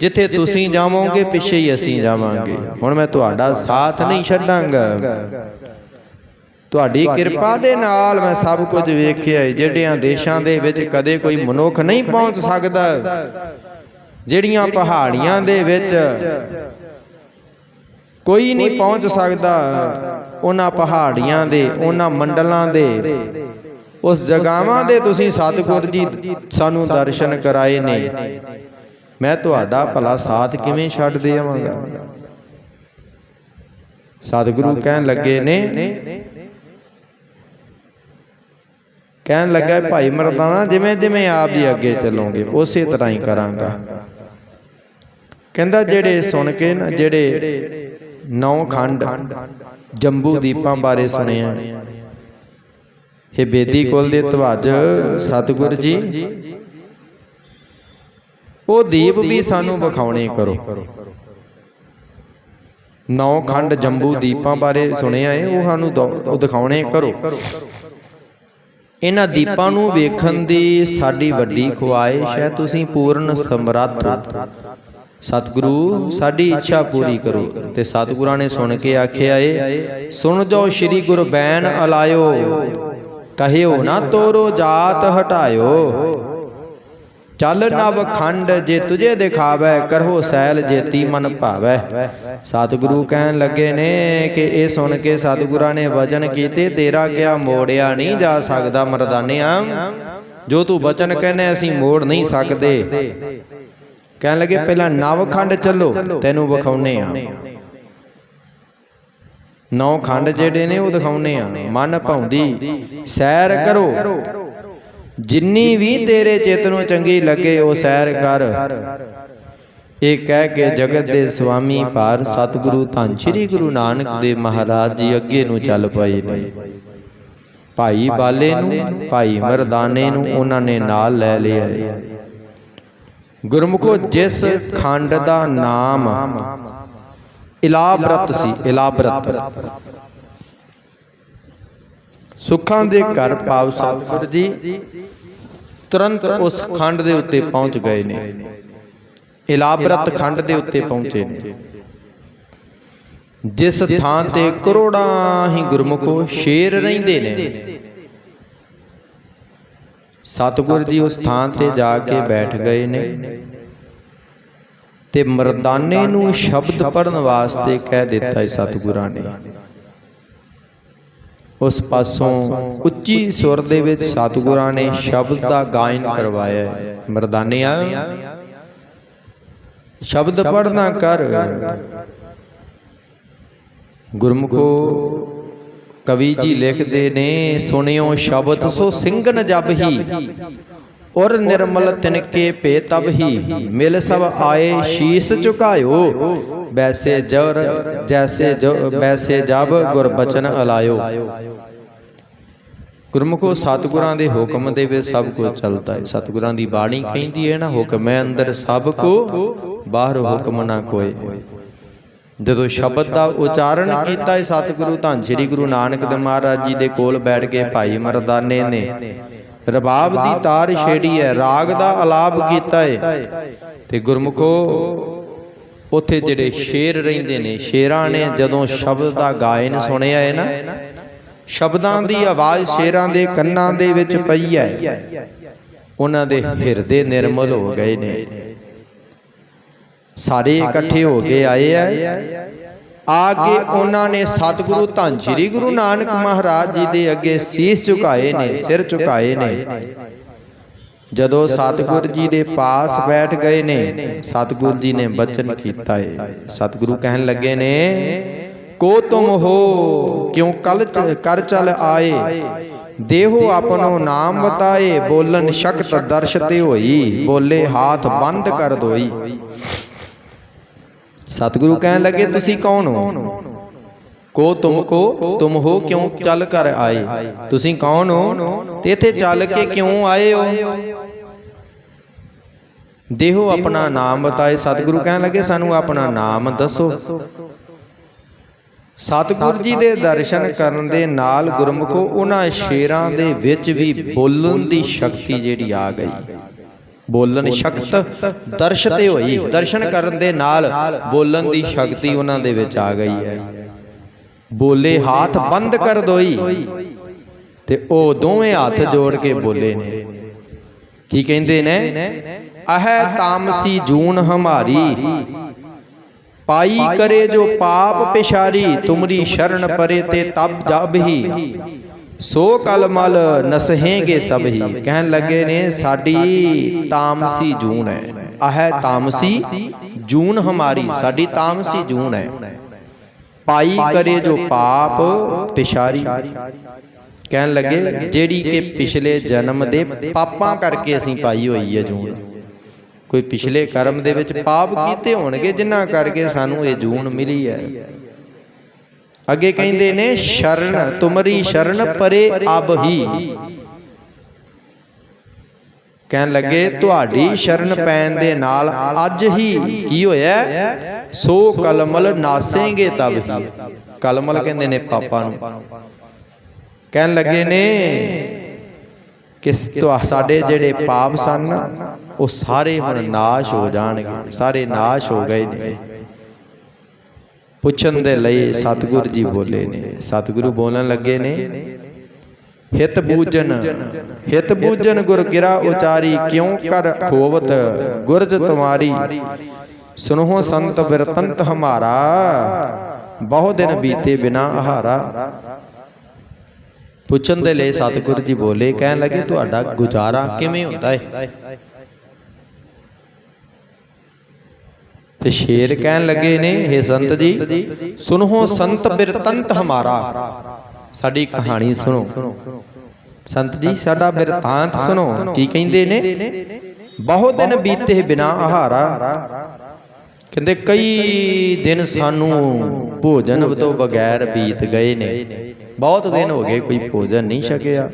ਜਿੱਥੇ ਤੁਸੀਂ ਜਾਵੋਗੇ ਪਿੱਛੇ ਹੀ ਅਸੀਂ ਜਾਵਾਂਗੇ। ਹੁਣ ਮੈਂ ਤੁਹਾਡਾ ਸਾਥ ਨਹੀਂ ਛੱਡਾਂਗਾ। ਤੁਹਾਡੀ ਕਿਰਪਾ ਦੇ ਨਾਲ ਮੈਂ ਸਭ ਕੁਝ ਵੇਖਿਆ ਹੈ ਜਿਹੜਿਆਂ ਦੇਸ਼ਾਂ ਦੇ ਵਿੱਚ ਕਦੇ ਕੋਈ ਮਨੁੱਖ ਨਹੀਂ ਪਹੁੰਚ ਸਕਦਾ। ਜਿਹੜੀਆਂ ਪਹਾੜੀਆਂ ਦੇ ਵਿੱਚ ਕੋਈ ਨਹੀਂ ਪਹੁੰਚ ਸਕਦਾ। ਉਹਨਾਂ ਪਹਾੜੀਆਂ ਦੇ ਉਹਨਾਂ ਮੰਡਲਾਂ ਦੇ। ਉਸ ਜਗਾਵਾਂ ਦੇ ਤੁਸੀਂ ਸਤਿਗੁਰ ਜੀ ਸਾਨੂੰ ਦਰਸ਼ਨ ਕਰਾਏ ਨੇ। ਮੈਂ ਤੁਹਾਡਾ ਭਲਾ ਸਾਥ ਕਿਵੇਂ ਛੱਡ ਦੇਵਾਂਗਾ? ਸਤਿਗੁਰੂ ਕਹਿਣ ਲੱਗੇ ਨੇ। ਕਹਿਣ ਲੱਗਾ ਭਾਈ ਮਰਦਾਨਾ ਜਿਵੇਂ ਜਿਵੇਂ ਆਪ ਜੀ ਅੱਗੇ ਚੱਲੋਗੇ ਉਸੇ ਤਰ੍ਹਾਂ ਹੀ ਕਰਾਂਗਾ। ਕਹਿੰਦਾ ਜਿਹੜੇ ਸੁਣ ਕੇ ਨਾ ਜਿਹੜੇ ਨੌ ਖੰਡ ਜੰਬੂ ਦੀਪਾਂ ਬਾਰੇ ਸੁਣਿਆ। ਇਹ ਬੇਦੀ ਕੁਲ ਦੇ ਧਵਜ, ਸਤਿਗੁਰ ਜੀ। ਉਹ ਦੀਪ ਵੀ ਸਾਨੂੰ ਵਿਖਾਉਣੇ ਕਰੋ। ਨੌ ਖੰਡ ਜੰਬੂ ਦੀਪਾਂ ਬਾਰੇ ਸੁਣਿਆ ਏ, ਉਹ ਸਾਨੂੰ ਉਹ ਦਿਖਾਉਣੇ ਕਰੋ। ਇਹਨਾਂ ਦੀਪਾਂ ਨੂੰ ਵੇਖਣ ਦੀ ਸਾਡੀ ਵੱਡੀ ਖੁਆਇਸ਼ ਹੈ, ਤੁਸੀਂ ਪੂਰਨ ਸਮਰੱਥ ਸਤਿਗੁਰੂ ਸਾਡੀ ਇੱਛਾ ਪੂਰੀ ਕਰੋ। ਤੇ ਸਤਿਗੁਰਾਂ ਨੇ ਸੁਣ ਕੇ ਆਖਿਆ ਏ ਸੁਣ ਜੋ ਸ੍ਰੀ ਗੁਰੂ ਬੈਨ ਅਲਾਇਓ। ਕਹਿਓ ਨਾ ਤੋਰੋ ਜਾਤ ਹਟਾਇਓ। ਚੱਲ ਨਵ ਖੰਡ ਜੇ ਤੁਝੇ ਦਿਖਾਵੇ ਕਰੋ ਸੈਲ ਜੇਤੀ ਮਨ ਭਾਵੈ। ਸਤਿਗੁਰੂ ਕਹਿਣ ਲੱਗੇ ਨੇ ਕਿ ਇਹ ਸੁਣ ਕੇ ਸਤਿਗੁਰਾਂ ਨੇ ਵਚਨ ਕੀਤੇ ਤੇਰਾ ਕਿਆ ਮੋੜਿਆ ਨਹੀਂ ਜਾ ਸਕਦਾ ਮਰਦਾਨਿਆਂ। ਜੋ ਤੂੰ ਵਚਨ ਕਹਿੰਦੇ ਅਸੀਂ ਮੋੜ ਨਹੀਂ ਸਕਦੇ। ਕਹਿਣ ਲੱਗੇ ਪਹਿਲਾਂ ਨਵ ਖੰਡ ਚੱਲੋ ਤੈਨੂੰ ਵਿਖਾਉਨੇ ਆ। ਨੌ ਖੰਡ ਜਿਹੜੇ ਨੇ ਉਹ ਦਿਖਾਉਨੇ ਆ। ਮਨ ਭਾਉਂਦੀ ਸੈਰ ਕਰੋ। ਜਿੰਨੀ ਵੀ ਤੇਰੇ ਚਿੱਤ ਨੂੰ ਚੰਗੀ ਲੱਗੇ ਉਹ ਸੈਰ ਕਰ। ਇਹ ਕਹਿ ਕੇ ਜਗਤ ਦੇ ਸੁਆਮੀ ਭਾਰ ਸਤਿਗੁਰੂ ਧੰਨ ਸ੍ਰੀ ਗੁਰੂ ਨਾਨਕ ਦੇਵ ਮਹਾਰਾਜ ਜੀ ਅੱਗੇ ਨੂੰ ਚੱਲ ਪਏ ਨੇ। ਭਾਈ ਬਾਲੇ ਨੂੰ ਭਾਈ ਮਰਦਾਨੇ ਨੂੰ ਉਹਨਾਂ ਨੇ ਨਾਲ ਲੈ ਲਿਆ ਗੁਰਮੁਖੋ ਜਿਸ ਖੰਡ ਦਾ ਨਾਮ ਇਲਾਬਰਤ ਸੀ, ਇਲਾਬਰਤ। ਸੁੱਖਾਂ ਦੇ ਘਰ ਪਾਉ ਸਤਿਗੁਰ ਜੀ ਤੁਰੰਤ ਉਸ ਖੰਡ ਦੇ ਉੱਤੇ ਪਹੁੰਚ ਗਏ ਨੇ। ਇਲਾਬਰਤ ਖੰਡ ਦੇ ਉੱਤੇ ਪਹੁੰਚੇ ਨੇ। ਜਿਸ ਥਾਂ ਤੇ ਕਰੋੜਾਂ ਹੀ ਗੁਰਮੁਖੋ ਸ਼ੇਰ ਰਹਿੰਦੇ ਨੇ। ਸਤਿਗੁਰ ਜੀ ਉਸ ਥਾਂ ਤੇ ਜਾ ਕੇ ਬੈਠ ਗਏ ਨੇ। ਤੇ ਮਰਦਾਨੇ ਨੂੰ ਸ਼ਬਦ ਪੜਨ ਵਾਸਤੇ ਕਹਿ ਦਿੱਤਾ ਹੈ ਸਤਿਗੁਰਾਂ ਨੇ। ਉਸ ਪਾਸੋਂ ਉੱਚੀ ਸੁਰ ਦੇ ਵਿੱਚ ਸਤਿਗੁਰਾਂ ਨੇ ਸ਼ਬਦ ਦਾ ਗਾਇਨ ਕਰਵਾਇਆ ਹੈ ਮਰਦਾਨਿਆ, ਸ਼ਬਦ ਪੜਨਾ ਕਰ। ਗੁਰਮੁਖੋ ਕਵੀ ਜੀ ਲਿਖਦੇ ਨੇ ਸੁਣਿਓ ਸ਼ਬਦ ਸੋ ਸਿੰਘਨ ਜਬ ਹੀ। ਔਰ ਨਿਰਮਲ ਤਿਨਕੇ ਭੇ ਤਬ ਹੀ। ਮਿਲ ਸਭ ਆਏ ਸ਼ੀਸ ਝੁਕਾਇਓ। ਵੈਸੇ ਜਰ ਜੈਸੇ ਜੋ ਵੈਸੇ ਜਬ ਗੁਰ ਬਚਨ ਅਲਾਇਓ। ਗੁਰਮੁਖੋ ਸਤਿਗੁਰਾਂ ਦੇ ਹੁਕਮ ਦੇ ਵਿੱਚ ਸਭ ਕੁਝ ਚੱਲਦਾ ਹੈ। ਸਤਿਗੁਰਾਂ ਦੀ ਬਾਣੀ ਕਹਿੰਦੀ ਹੈ ਨਾ ਹੁਕਮ ਹੈ ਅੰਦਰ ਸਭ ਕੋ ਬਾਹਰ ਹੁਕਮ ਨਾ ਕੋਏ। ਜਦੋਂ ਸ਼ਬਦ ਦਾ ਉਚਾਰਨ ਕੀਤਾ ਸਤਿਗੁਰੂ ਧੰਨ ਸ੍ਰੀ ਗੁਰੂ ਨਾਨਕ ਦੇਵ ਮਹਾਰਾਜ ਜੀ ਦੇ ਕੋਲ ਬੈਠ ਕੇ ਭਾਈ ਮਰਦਾਨੇ ਨੇ, ਰਬਾਬ ਦੀ ਤਾਰ ਛੇੜੀ ਹੈ, ਰਾਗ ਦਾ ਆਲਾਪ ਕੀਤਾ ਹੈ ਤੇ ਗੁਰਮੁਖੋ, ਉੱਥੇ ਜਿਹੜੇ ਸ਼ੇਰ ਰਹਿੰਦੇ ਨੇ, ਸ਼ੇਰਾਂ ਨੇ ਜਦੋਂ ਸ਼ਬਦ ਦਾ ਗਾਇਨ ਸੁਣਿਆ ਹੈ ਨਾ, ਸ਼ਬਦਾਂ ਦੀ ਆਵਾਜ਼ ਸ਼ੇਰਾਂ ਦੇ ਕੰਨਾਂ ਦੇ ਵਿੱਚ ਪਈ ਹੈ। ਉਹਨਾਂ ਦੇ ਹਿਰਦੇ ਨਿਰਮਲ ਹੋ ਗਏ ਨੇ। ਸਾਰੇ ਇਕੱਠੇ ਹੋ ਕੇ ਆਏ ਆ। ਆਗੇ ਉਹਨਾਂ ਨੇ ਸਤਿਗੁਰੂ ਧੰਨ ਸ੍ਰੀ ਗੁਰੂ ਨਾਨਕ ਮਹਾਰਾਜ ਜੀ ਦੇ ਅੱਗੇ ਸੀਸ ਝੁਕਾਏ ਨੇ ਸਿਰ ਝੁਕਾਏ ਨੇ। ਜਦੋਂ ਸਤਿਗੁਰ ਜੀ ਦੇ ਪਾਸ ਬੈਠ ਗਏ ਨੇ ਸਤਿਗੁਰ ਜੀ ਨੇ ਬਚਨ ਕੀਤਾ ਏ। ਸਤਿਗੁਰੂ ਕਹਿਣ ਲੱਗੇ ਨੇ ਕੋ ਤੁਮ ਹੋ ਕਿਉ ਕਲ ਕਰ ਚਲ ਆਏ? ਦੇਹੋ ਆਪਨੋ ਨਾਮ ਬਤਾਏ ਬੋਲਨ ਸ਼ਕਤ ਦਰਸ਼ ਤੇ ਹੋਈ ਬੋਲੇ ਹਾਥ ਬੰਦ ਕਰ ਦੋਈ। ਸਤਿਗੁਰੂ ਕਹਿਣ ਲੱਗੇ ਤੁਸੀਂ ਕੌਣ ਹੋ? ਕੋ ਤੁਮ ਕੋ ਤੁਮ ਹੋ ਕਿਉਂ ਚੱਲ ਕਰ ਆਏ? ਤੁਸੀਂ ਕੌਣ ਹੋ? ਤੇ ਇੱਥੇ ਚੱਲ ਕੇ ਕਿਉਂ ਆਏ ਹੋ? ਦੇਹੋ ਆਪਣਾ ਨਾਮ ਬਤਾਏ। ਸਤਿਗੁਰੂ ਕਹਿਣ ਲੱਗੇ ਸਾਨੂੰ ਆਪਣਾ ਨਾਮ ਦੱਸੋ। ਸਤਿਗੁਰ ਜੀ ਦੇ ਦਰਸ਼ਨ ਕਰਨ ਦੇ ਨਾਲ ਗੁਰਮੁਖੋ ਉਹਨਾਂ ਸ਼ੇਰਾਂ ਦੇ ਵਿੱਚ ਵੀ ਬੋਲਣ ਦੀ ਸ਼ਕਤੀ ਜਿਹੜੀ ਆ ਗਈ। ਬੋਲਣ ਸ਼ਕਤ ਦਰਸ਼ ਤੇ ਹੋਈ ਦਰਸ਼ਨ ਕਰਨ ਦੇ ਨਾਲ ਬੋਲਣ ਦੀ ਸ਼ਕਤੀ ਉਹਨਾਂ ਦੇ ਵਿੱਚ ਆ ਗਈ ਹੈ। ਬੋਲੇ ਹੱਥ ਬੰਦ ਕਰ ਦੋਈ। ਤੇ ਉਹ ਦੋਵੇਂ ਹੱਥ ਜੋੜ ਕੇ ਬੋਲੇ ਨੇ। ਕੀ ਕਹਿੰਦੇ ਨੇ? ਅਹੈ ਤਾਮਸੀ ਜੂਨ ਹਮਾਰੀ। ਪਾਈ ਕਰੇ ਜੋ ਪਾਪ ਪਿਸ਼ਾਰੀ ਤੁਮਰੀ ਸ਼ਰਨ ਪਰੇ ਤੇ ਤਬ ਜਬ ਹੀ ਸੋ ਕਲ ਮਲ ਨਸਹੇਗੇ ਸਭ ਹੀ। ਕਹਿਣ ਲੱਗੇ ਨੇ, ਸਾਡੀ ਤਾਮਸੀ ਜੂਨ ਹੈ। ਅਹੈ ਤਾਮਸੀ ਜੂਨ ਹਮਾਰੀ, ਸਾਡੀ ਤਾਮਸੀ ਜੂਨ ਹੈ। ਪਾਈ ਕਰੇ ਜੋ ਪਾਪ ਪਿਸ਼ਾਰੀ ਕਹਿਣ ਲੱਗੇ, ਜਿਹੜੀ ਕਿ ਪਿਛਲੇ ਜਨਮ ਦੇ ਪਾਪਾਂ ਕਰਕੇ ਅਸੀਂ ਪਾਈ ਹੋਈ ਹੈ ਜੂਨ। ਕੋਈ ਪਿਛਲੇ ਕਰਮ ਦੇ ਵਿੱਚ ਪਾਪ ਕੀਤੇ ਹੋਣਗੇ, ਜਿਨ੍ਹਾਂ ਕਰਕੇ ਸਾਨੂੰ ਇਹ ਜੂਨ ਮਿਲੀ ਹੈ। ਅੱਗੇ ਕਹਿੰਦੇ ਨੇ ਸ਼ਰਨ ਤੁਮਰੀ ਸ਼ਰਨ ਪਰੇ ਅਬ ਹੀ ਕਹਿਣ ਲੱਗੇ ਤੁਹਾਡੀ ਸ਼ਰਨ ਪੈਣ ਦੇ ਨਾਲ ਅੱਜ ਹੀ ਕੀ ਹੋਇਆ? ਸੋ ਕਲਮਲ ਨਾਸੇਂਗੇ ਤਬ ਹੀ। ਕਲਮਲ ਕਹਿੰਦੇ ਨੇ ਪਾਪਾਂ ਨੂੰ। ਕਹਿਣ ਲੱਗੇ ਨੇ ਕਿ ਸਾਡੇ ਜਿਹੜੇ ਪਾਪ ਸਨ ਉਹ ਸਾਰੇ ਹੁਣ ਨਾਸ਼ ਹੋ ਜਾਣਗੇ। ਸਾਰੇ ਨਾਸ਼ ਹੋ ਗਏ ਨੇ। ਪੁੱਛਣ ਦੇ ਲਈ ਸਤਿਗੁਰੂ ਜੀ ਬੋਲੇ ਨੇ। ਸਤਿਗੁਰੂ ਬੋਲਣ ਲੱਗੇ ਨੇ। ਹਿਤ ਬੂਜਨ ਹਿਤ ਬੂਜਨ ਗੁਰ ਗਿਰਾ ਉਚਾਰੀ ਕਿਉ ਕਰ ਖੋਵਤ? ਗੁਰਜ ਤੁਮਾਰੀ ਸੁਨੋ ਸੰਤ ਬਿਰਤੰਤ ਹਮਾਰਾ। ਬਹੁ ਦਿਨ ਬੀਤੇ ਬਿਨਾ ਆਹਾਰਾ। ਪੁੱਛਣ ਦੇ ਲਈ ਸਤਿਗੁਰੂ ਜੀ ਬੋਲੇ। ਕਹਿਣ ਲੱਗੇ ਤੁਹਾਡਾ ਗੁਜ਼ਾਰਾ ਕਿਵੇਂ ਹੁੰਦਾ ਹੈ ਤੇ ਸ਼ੇਰ ਕਹਿਣ ਲੱਗੇ ਨੇ हे ਸੰਤ ਜੀ ਸੁਨੋ ਸੰਤ ਬਿਰਤੰਤ ਹਮਾਰਾ। ਸਾਡੀ ਕਹਾਣੀ ਸੁਣੋ। ਸੰਤ ਜੀ, ਸਾਡਾ ਬਿਰਤਾਂਤ ਸੁਣੋ। ਕੀ ਕਹਿੰਦੇ ਨੇ? ਬਹੁਤ ਦਿਨ ਬੀਤੇ ਬਿਨਾ ਆਹਾਰਾ। ਕਹਿੰਦੇ ਕਈ ਦਿਨ ਸਾਨੂੰ ਭੋਜਨ ਤੋਂ ਬਗੈਰ ਬੀਤ ਗਏ ਨੇ। ਬਹੁਤ ਦਿਨ ਹੋ ਗਏ ਕੋਈ ਭੋਜਨ ਨਹੀਂ ਛਕਿਆ।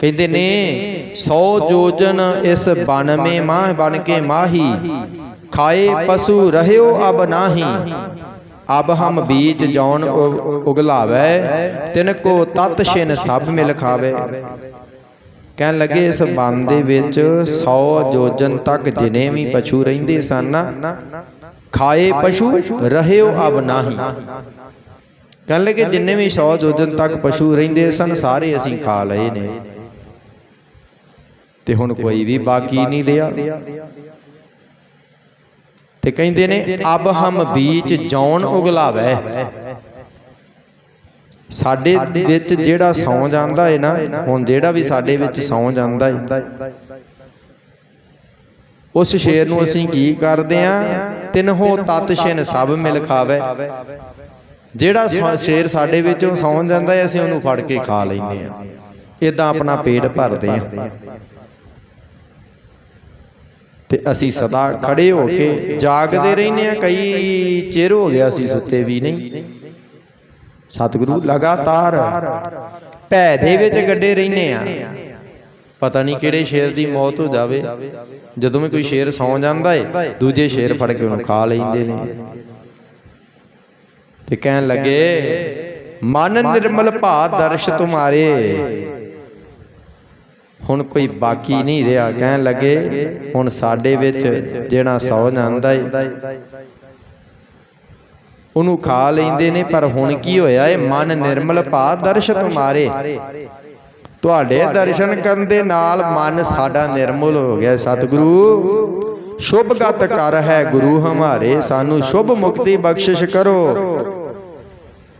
ਕਹਿੰਦੇ ਨੇ 100 ਜੋਜਨ ਇਸ ਬਨ ਮੇ ਮਾਹ ਬਨ ਕੇ ਮਾਹੀ, ਖਾਏ ਪਸ਼ੂ ਰਹਿਓ ਅਬ ਨਾਹੀ। ਅਬ ਹਮ ਬੀਜ ਜੌਨ ਉਗਲਾਵੇ, ਤਿਨ ਕੋ ਤਤ ਛਿਨ ਸਭ ਮਿਲ ਖਾਵੇ। ਕਹਿਣ ਲੱਗੇ ਇਸ ਬਨ ਦੇ ਵਿੱਚ 100 ਜੋਜਨ ਤੱਕ ਜਿਨੇ ਵੀ ਪਸ਼ੂ ਰਹਿੰਦੇ ਸਨ, ਖਾਏ ਪਸ਼ੂ ਰਹਿਓ ਅਬ ਨਾਹੀ। ਕਹਿਣ ਲੱਗੇ ਜਿੰਨੇ ਵੀ 100 ਜੋਜਨ ਤੱਕ ਪਸ਼ੂ ਰਹਿੰਦੇ ਸਨ, ਸਾਰੇ ਅਸੀਂ ਖਾ ਲਏ ਨੇ। ਤੇ ਹੁਣ ਕੋਈ ਵੀ ਬਾਕੀ ਨਹੀਂ ਰਿਹਾ ਤੇ ਕਹਿੰਦੇ ਨੇ ਅਬ ਹਮ ਬੀਜ ਜੌਨ ਉਗਲਾਵੇ। ਸਾਡੇ ਵਿੱਚ ਜਿਹੜਾ ਸੌ ਜਾਂਦਾ ਹੈ ਨਾ ਹੁਣ ਜਿਹੜਾ ਵੀ ਸਾਡੇ ਵਿੱਚ ਸੌ ਜਾਂਦਾ ਹੈ ਉਸ ਸ਼ੇਰ ਨੂੰ ਅਸੀਂ ਕੀ ਕਰਦੇ ਆ? ਤਿਨਹੋ ਤਤ ਛਿਨ ਸਭ ਮਿਲ ਖਾਵੇ। ਜਿਹੜਾ ਸ਼ੇਰ ਸਾਡੇ ਵਿੱਚੋਂ ਸੌਂ ਜਾਂਦਾ ਹੈ ਅਸੀਂ ਉਹਨੂੰ ਫੜ ਕੇ ਖਾ ਲੈਂਦੇ ਆ। ਇਦਾਂ ਆਪਣਾ ਪੇਟ ਭਰਦੇ ਆ। ਤੇ ਅਸੀਂ ਸਦਾ ਖੜੇ ਹੋ ਕੇ ਜਾਗਦੇ ਰਹਿੰਦੇ ਆ ਕਈ ਚਿਰ ਹੋ ਗਿਆ ਸੀ ਸੁੱਤੇ ਵੀ ਨਹੀਂ। ਸਤਿਗੁਰੂ ਲਗਾਤਾਰ ਭੈ ਦੇ ਵਿੱਚ ਗੱਡੇ ਰਹਿੰਦੇ ਆ ਪਤਾ ਨਹੀਂ ਕਿਹੜੇ ਸ਼ੇਰ ਦੀ ਮੌਤ ਹੋ ਜਾਵੇ। ਜਦੋਂ ਵੀ ਕੋਈ ਸ਼ੇਰ ਸੌਂ ਜਾਂਦਾ ਏ, ਦੂਜੇ ਸ਼ੇਰ ਫੜ ਕੇ ਉਹਨੂੰ ਖਾ ਲੈਂਦੇ ਨੇ। ਤੇ ਕਹਿਣ ਲੱਗੇ, ਮਨ ਨਿਰਮਲ ਭਾ ਦਰਸ਼ ਤੁਮਾਰੇ। ਹੁਣ ਕੋਈ ਬਾਕੀ ਨਹੀਂ ਰਿਹਾ, ਕਹਿਣ ਲੱਗੇ, ਹੁਣ ਸਾਡੇ ਵਿੱਚ ਜਿਹੜਾ ਸੌ ਜਾਂਦਾ ਏ। ਉਹਨੂੰ ਖਾ ਲੈਂਦੇ ਨੇ, ਪਰ ਹੁਣ ਕੀ ਹੋਇਆ ਏ? ਮਨ ਨਿਰਮਲ ਭਾ ਦਰਸ਼ ਤੁਮਾਰੇ ਤੁਹਾਡੇ ਦਰਸ਼ਨ ਕਰਨ ਦੇ ਨਾਲ ਮਨ ਸਾਡਾ ਨਿਰਮਲ ਹੋ ਗਿਆ ਸਤਿਗੁਰੂ। ਸ਼ੁਭ ਗਤ ਕਰ ਹੈ ਗੁਰੂ ਹਮਾਰੇ, ਸਾਨੂੰ ਸ਼ੁਭ ਮੁਕਤੀ ਬਖਸ਼ਿਸ਼ ਕਰੋ।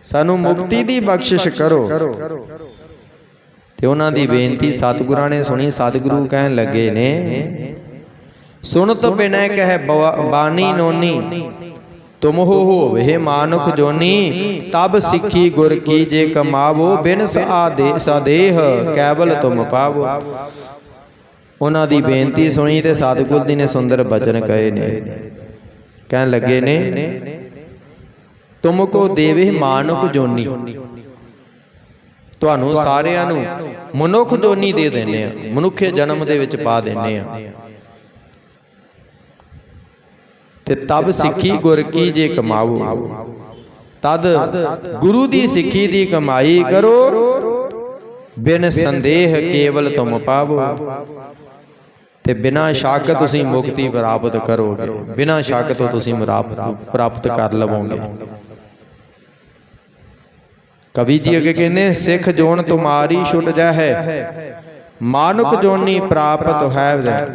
ਸਾਨੂੰ ਮੁਕਤੀ ਦੀ ਬਖਸ਼ਿਸ਼ ਕਰੋ। ਤੇ ਉਹਨਾਂ ਦੀ ਬੇਨਤੀ ਸਤਿਗੁਰਾਂ ਨੇ ਸੁਣੀ, ਸਤਿਗੁਰੂ ਕਹਿਣ ਲੱਗੇ ਨੇ ਸੁਣਤ ਬਿਨੈ ਕਹਿ ਬਵਾ- ਬਾਣੀ ਨੋਨੀ, ਤੁਮ ਹੋ ਹੋਵੇ ਮਾਨੁਖ ਜੋਨੀ, ਤਬ ਸਿੱਖੀ ਗੁਰ ਕੀ ਜੇ ਕਮਾਵੋ, ਬਿਨ ਸਾਦੇ ਸਦੇਹ ਕੈਵਲ ਤੁਮ ਪਾਵੋ। ਉਹਨਾਂ ਦੀ ਬੇਨਤੀ ਸੁਣੀ ਤੇ ਸਤਿਗੁਰ ਜੀ ਨੇ ਸੁੰਦਰ ਬਚਨ ਕਹੇ ਨੇ। ਕਹਿਣ ਲੱਗੇ ਨੇ, ਤੁਮ ਕੋ ਦੇਵੇ ਮਾਨੁਖ ਜੋਨੀ। ਤੁਹਾਨੂੰ ਸਾਰਿਆਂ ਨੂੰ ਮਨੁੱਖ ਜੋਨੀ ਦੇ ਦਿੰਨੇ ਆ ਮਨੁੱਖੇ ਜਨਮ ਦੇ ਵਿੱਚ ਪਾ ਦਿੰਨੇ ਆ ਤੇ ਤਬ ਸਿੱਖੀ ਗੁਰ ਕੀ ਜੇ ਕਮਾਵੋ ਤਦ ਗੁਰੂ ਦੀ ਸਿੱਖੀ ਦੀ ਕਮਾਈ ਕਰੋ। ਬਿਨ ਸੰਦੇਹ ਕੇਵਲ ਤੁਮ ਪਾਵੋ। ਤੇ ਬਿਨਾ ਸ਼ੱਕ ਤੁਸੀਂ ਮੁਕਤੀ ਪ੍ਰਾਪਤ ਕਰੋਗੇ। ਬਿਨਾ ਸ਼ੱਕ ਤੋਂ ਤੁਸੀਂ ਮੁਰਾਪ- ਪ੍ਰਾਪਤ ਕਰ ਲਵੋਗੇ। ਕਵੀ ਜੀ ਅੱਗੇ ਕਹਿੰਦੇ ਸਿੱਖ ਜੋਨ ਤੁਮਾਰੀ ਛੁੱਟ ਜਾ ਹੈ। ਮਾਨੁਕ ਜੋਨੀ ਪ੍ਰਾਪਤ ਹੈ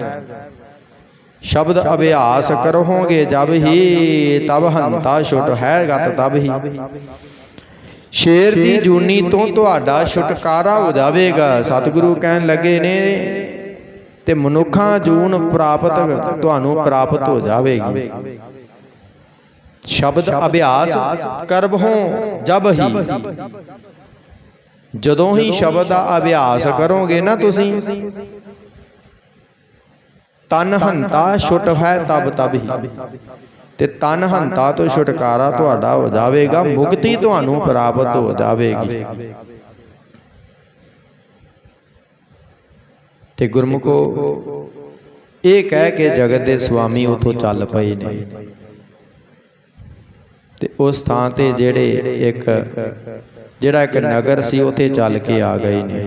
ਸ਼ਬਦ ਅਭਿਆਸ ਕਰੋਗੇ ਜਬ ਹੀ ਤਬ ਹੰਤਾ ਛੁੱਟ ਹੈ ਗਤ ਤਬ ਹੀ। ਸ਼ੇਰ ਦੀ ਜੂਨੀ ਤੋਂ ਤੁਹਾਡਾ ਛੁਟਕਾਰਾ ਹੋ ਜਾਵੇਗਾ ਸਤਿਗੁਰੂ ਕਹਿਣ ਲੱਗੇ ਨੇ ਤੇ ਮਨੁੱਖਾਂ ਜੂਨ ਪ੍ਰਾਪਤ ਤੁਹਾਨੂੰ ਪ੍ਰਾਪਤ ਹੋ ਜਾਵੇਗੀ। ਸ਼ਬਦ ਅਭਿਆਸ ਕਰਬਹੋਂ ਜਬ ਹੀ। ਜਦੋਂ ਹੀ ਸ਼ਬਦ ਦਾ ਅਭਿਆਸ ਕਰੋਗੇ ਨਾ ਤੁਸੀਂ ਤਨ ਹੰਤਾ ਛੁਟ ਹੈ ਤਬ ਤਬ ਹੀ। ਤੇ ਤਨ ਹੰਤਾ ਤੋਂ ਛੁਟਕਾਰਾ ਤੁਹਾਡਾ ਹੋ ਜਾਵੇਗਾ, ਮੁਕਤੀ ਤੁਹਾਨੂੰ ਪ੍ਰਾਪਤ ਹੋ ਜਾਵੇਗੀ। ਤੇ ਗੁਰਮੁਖੋ, ਇਹ ਕਹਿ ਕੇ ਜਗਤ ਦੇ ਸੁਆਮੀ ਉਥੋਂ ਚੱਲ ਪਏ ਨੇ। ਤੇ ਉਸ ਥਾਂ ਤੇ ਜਿਹੜੇ ਇੱਕ, ਜਿਹੜਾ ਇੱਕ ਨਗਰ ਸੀ, ਉਥੇ ਚੱਲ ਕੇ ਆ ਗਏ ਨੇ।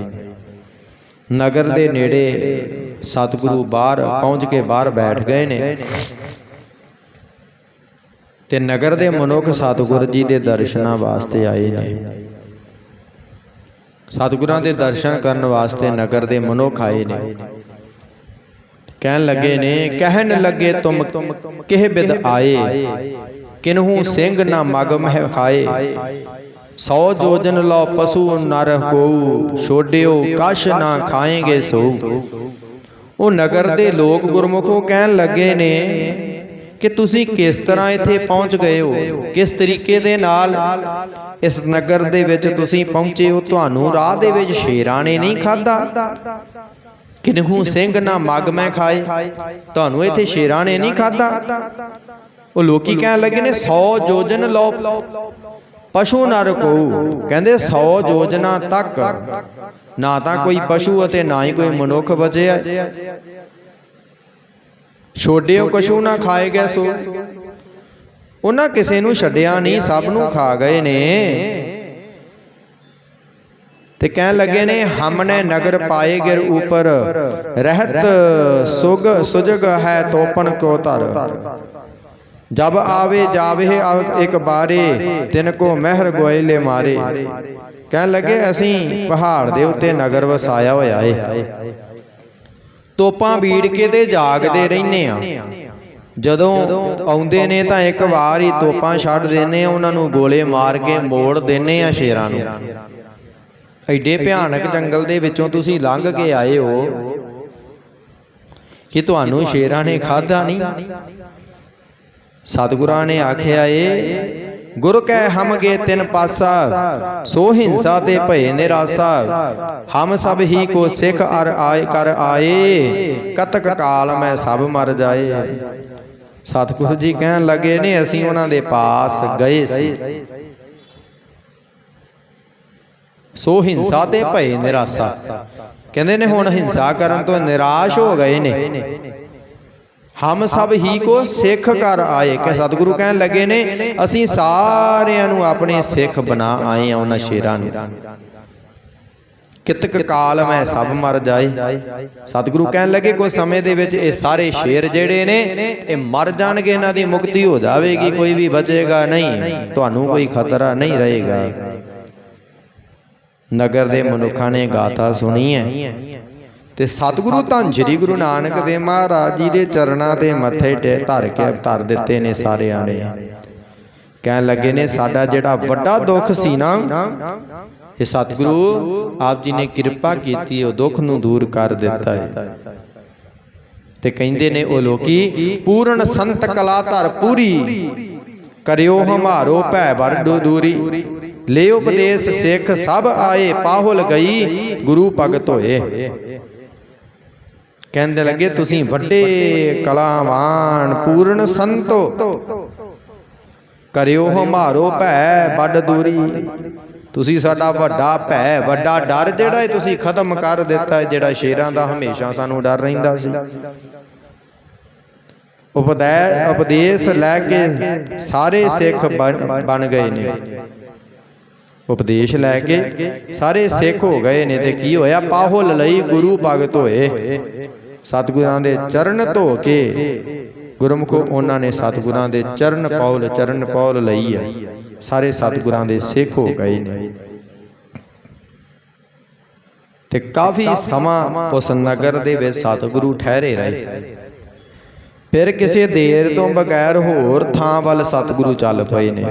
ਨਗਰ ਦੇ ਨੇੜੇ ਸਤਿਗੁਰੂ ਬਾਹਰ ਪਹੁੰਚ ਕੇ ਬਾਹਰ ਬੈਠ ਗਏ ਨੇ। ਤੇ ਨਗਰ ਦੇ ਮਨੁੱਖ ਸਤਿਗੁਰ ਜੀ ਦੇ ਦਰਸ਼ਨਾਂ ਵਾਸਤੇ ਆਏ ਨੇ। ਸਤਿਗੁਰਾਂ ਦੇ ਦਰਸ਼ਨ ਕਰਨ ਵਾਸਤੇ ਨਗਰ ਦੇ ਮਨੁੱਖ ਆਏ ਨੇ। ਕਹਿਣ ਲੱਗੇ ਨੇ, ਕਹਿਣ ਲੱਗੇ ਤੁਮ ਕਿਹ ਬਿਦ ਆਏ? ਕਿਨਹੂ ਸਿੰਘ ਨਾ ਮਗ ਮਹਿ ਖਾਏ ਸੌ ਜੋਜਨ ਲੋ ਪਸ਼ੂ ਨਰ ਕੋ ਛੋਡਿਓ ਕਛ ਨਾ ਖਾਏਗੇ ਸੋ। ਉਹ ਨਗਰ ਦੇ ਲੋਕ ਗੁਰਮੁਖੋ ਕਹਿਣ ਲੱਗੇ ਨੇ ਕਿ ਤੁਸੀਂ ਕਿਸ ਤਰ੍ਹਾਂ ਇੱਥੇ ਪਹੁੰਚ ਗਏ ਹੋ? ਕਿਸ ਤਰੀਕੇ ਦੇ ਨਾਲ? ਇਸ ਨਗਰ ਦੇ ਵਿੱਚ ਤੁਸੀਂ ਪਹੁੰਚੇ ਹੋ? ਤੁਹਾਨੂੰ ਰਾਹ ਦੇ ਵਿੱਚ ਸ਼ੇਰਾਂ ਨੇ ਨਹੀਂ ਖਾਦਾ ਕਿਨਹੂ ਸਿੰਘ ਨਾ ਮਗ ਮੈਂ ਖਾਏ। ਤੁਹਾਨੂੰ ਇੱਥੇ ਸ਼ੇਰਾਂ ਨੇ ਨਹੀਂ ਖਾਦਾ ਉਹ ਲੋਕੀ ਕਹਿਣ ਲੱਗੇ ਨੇ 100 ਜੋਜਨ ਲੋ ਪਸ਼ੂ ਨਰ ਕੋ ਕਹਿੰਦੇ 100 ਜੋਜਨਾ ਤੱਕ। ਨਾ ਤਾਂ ਕੋਈ ਪਸ਼ੂ ਅਤੇ ਨਾ ਹੀ ਕੋਈ ਮਨੁੱਖ ਬਚਿਆ ਛੋਡਿਓ ਕਛੂ ਨਾ ਖਾਏ ਗਏ ਸੋ। ਉਹਨਾਂ ਕਿਸੇ ਨੂੰ ਛੱਡਿਆ ਨਹੀਂ ਸਭ ਨੂੰ ਖਾ ਗਏ ਨੇ। ਤੇ ਕਹਿਣ ਲੱਗੇ ਨੇ ਹਮਨੇ ਨਗਰ ਪਾਏ ਗਿਰ ਉਪਰ। ਰਹਿਤ ਸੁਗ ਸੁਜਗ ਹੈ ਤੋਪਨ ਕੋ ਧਰ ਜਬ ਆਵੇ ਜਾਵੇ ਇੱਕ ਬਾਰੇ, ਤਿਨ ਕੋ ਮਹਿਰ ਗੋਇਲੇ ਮਾਰੇ। ਕਹਿਣ ਲੱਗੇ, ਅਸੀਂ ਪਹਾੜ ਦੇ ਉੱਤੇ ਨਗਰ ਵਸਾਇਆ ਹੋਇਆ ਏ। ਤੋਪਾਂ ਬੀੜ ਕੇ ਤੇ ਜਾਗਦੇ ਰਹਿੰਨੇ ਆ। ਜਦੋਂ ਆਉਂਦੇ ਨੇ ਤਾਂ ਇੱਕ ਵਾਰ ਹੀ ਤੋਪਾਂ ਛੱਡ ਦਿੰਨੇ ਆ, ਉਹਨਾਂ ਨੂੰ ਗੋਲੇ ਮਾਰ ਕੇ ਮੋੜ ਦਿੰਨੇ ਆ ਸ਼ੇਰਾਂ ਨੂੰ। ਐਡੇ ਭਿਆਨਕ ਜੰਗਲ ਦੇ ਵਿੱਚੋਂ ਤੁਸੀਂ ਲੰਘ ਕੇ ਆਏ ਹੋ ਕਿ ਤੁਹਾਨੂੰ ਸ਼ੇਰਾਂ ਨੇ ਖਾਧਾ ਨਹੀਂ? ਸਤਿਗੁਰਾਂ ਨੇ ਆਖਿਆ ਏ, ਗੁਰ ਕੈ ਹਮਗੇ ਤਿੰਨ ਪਾਸਾ, ਸੋ ਹਿੰਸਾ ਤੇ ਭਏ ਨਿਰਾਸਾ। ਹਮ ਸਭ ਹੀ ਕੋ ਸਿੱਖ ਅਰ ਆਏ ਕਰ ਆਏ, ਕਤਕ ਕਾਲ ਮੈਂ ਸਭ ਮਰ ਜਾਏ। ਸਤਿਗੁਰੂ ਜੀ ਕਹਿਣ ਲੱਗੇ, ਨੇ ਅਸੀਂ ਉਹਨਾਂ ਦੇ ਪਾਸ ਗਏ ਸੀ। ਸੋ ਹਿੰਸਾ ਤੇ ਭਏ ਨਿਰਾਸਾ। ਕਹਿੰਦੇ ਨੇ, ਹੁਣ ਹਿੰਸਾ ਕਰਨ ਤੋਂ ਨਿਰਾਸ਼ ਹੋ ਗਏ ਨੇ। ਹਮ ਸਭ ਹੀ ਕੋ ਸਿੱਖ ਕਰ ਆਏ। ਕਿ ਸਤਿਗੁਰੂ ਕਹਿਣ ਲੱਗੇ ਨੇ ਅਸੀਂ ਸਾਰਿਆਂ ਨੂੰ ਆਪਣੇ ਸਿੱਖ ਬਣਾ ਆਏ ਆ ਉਹਨਾਂ ਸ਼ੇਰਾਂ ਨੂੰ। ਕਿਤਕ ਕਾਲ ਮੈਂ ਸਭ ਮਰ ਜਾਏ। ਸਤਿਗੁਰੂ ਕਹਿਣ ਲੱਗੇ ਕੋਈ ਸਮੇਂ ਦੇ ਵਿੱਚ ਇਹ ਸਾਰੇ ਸ਼ੇਰ ਜਿਹੜੇ ਨੇ ਇਹ ਮਰ ਜਾਣਗੇ ਇਹਨਾਂ ਦੀ ਮੁਕਤੀ ਹੋ ਜਾਵੇਗੀ। ਕੋਈ ਵੀ ਬਚੇਗਾ ਨਹੀਂ। ਤੁਹਾਨੂੰ ਕੋਈ ਖਤਰਾ ਨਹੀਂ ਰਹੇਗਾ। ਨਗਰ ਦੇ ਮਨੁੱਖਾਂ ਨੇ ਗਾਥਾ ਸੁਣੀ ਹੈ। ਤੇ ਸਤਿਗੁਰੂ ਧੰਨ ਸ੍ਰੀ ਗੁਰੂ ਨਾਨਕ ਦੇਵ ਮਹਾਰਾਜ ਜੀ ਦੇ ਚਰਨਾਂ ਤੇ ਮੱਥੇ ਟੇ ਧਰ ਕੇ ਧਰ ਦਿੱਤੇ ਨੇ ਸਾਰਿਆਂ ਨੇ ਕਹਿਣ ਲੱਗੇ ਨੇ, ਸਾਡਾ ਜਿਹੜਾ ਵੱਡਾ ਦੁੱਖ ਸੀ ਨਾ, ਇਹ ਸਤਿਗੁਰੂ ਆਪ ਜੀ ਨੇ ਕਿਰਪਾ ਕੀਤੀ, ਉਹ ਦੁੱਖ ਨੂੰ ਦੂਰ ਕਰ ਦਿੱਤਾ ਹੈ ਤੇ ਕਹਿੰਦੇ ਨੇ, ਉਹ ਲੋਕੀ ਪੂਰਨ ਸੰਤ ਕਲਾ ਧਰ ਪੂਰੀ, ਕਰਿਓ ਹਮਾਰੋ ਭੈ ਵਰਡੋ ਦੂਰੀ। ਲੈ ਉਪਦੇਸ਼ ਸਿੱਖ ਸਭ ਆਏ, ਪਾਹੁਲ ਗਈ, ਗੁਰੂ ਭਗਤ ਹੋਏ। ਕਹਿੰਦੇ ਲੱਗੇ ਤੁਸੀਂ ਵੱਡੇ ਕਲਾਵਾਨ ਪੂਰਨ ਸੰਤੋ। ਕਰਿਓ ਹਮਾਰੋ ਭੈ ਵੱਡ ਦੂਰੀ। ਤੁਸੀਂ ਸਾਡਾ ਵੱਡਾ ਭੈ ਵੱਡਾ ਡਰ ਜਿਹੜਾ ਹੈ ਤੁਸੀਂ ਖਤਮ ਕਰ ਦਿੱਤਾ ਹੈ ਜਿਹੜਾ ਸ਼ੇਰਾਂ ਦਾ ਹਮੇਸ਼ਾ ਸਾਨੂੰ ਡਰ ਰਹਿੰਦਾ ਸੀ। ਉਪਦੈ ਉਪਦੇਸ਼ ਲੈ ਕੇ ਸਾਰੇ ਸਿੱਖ ਬਣ ਬਣ ਗਏ ਨੇ। ਉਪਦੇਸ਼ ਲੈ ਕੇ ਸਾਰੇ ਸਿੱਖ ਹੋ ਗਏ ਨੇ ਤੇ ਕੀ ਹੋਇਆ? ਪਾਹੁਲ ਲਈ ਗੁਰੂ ਭਗਤ ਹੋਏ। ਸਤਿਗੁਰਾਂ ਦੇ ਚਰਨ ਧੋ ਕੇ। ਗੁਰਮੁਖੋ ਉਹਨਾਂ ਨੇ ਸਤਿਗੁਰਾਂ ਦੇ ਚਰਨ ਪੌਲ ਚਰਨ ਪੌਲ ਲਈ ਹੈ ਸਾਰੇ ਸਤਿਗੁਰਾਂ ਦੇ ਸਿੱਖ ਹੋ ਗਏ ਨੇ। ਤੇ ਕਾਫੀ ਸਮਾਂ ਉਸ ਨਗਰ ਦੇ ਵਿੱਚ ਸਤਿਗੁਰੂ ਠਹਿਰੇ ਰਹੇ। ਫਿਰ ਕਿਸੇ ਦੇਰ ਤੋਂ ਬਗੈਰ ਹੋਰ ਥਾਂ ਵੱਲ ਸਤਿਗੁਰੂ ਚੱਲ ਪਏ ਨੇ।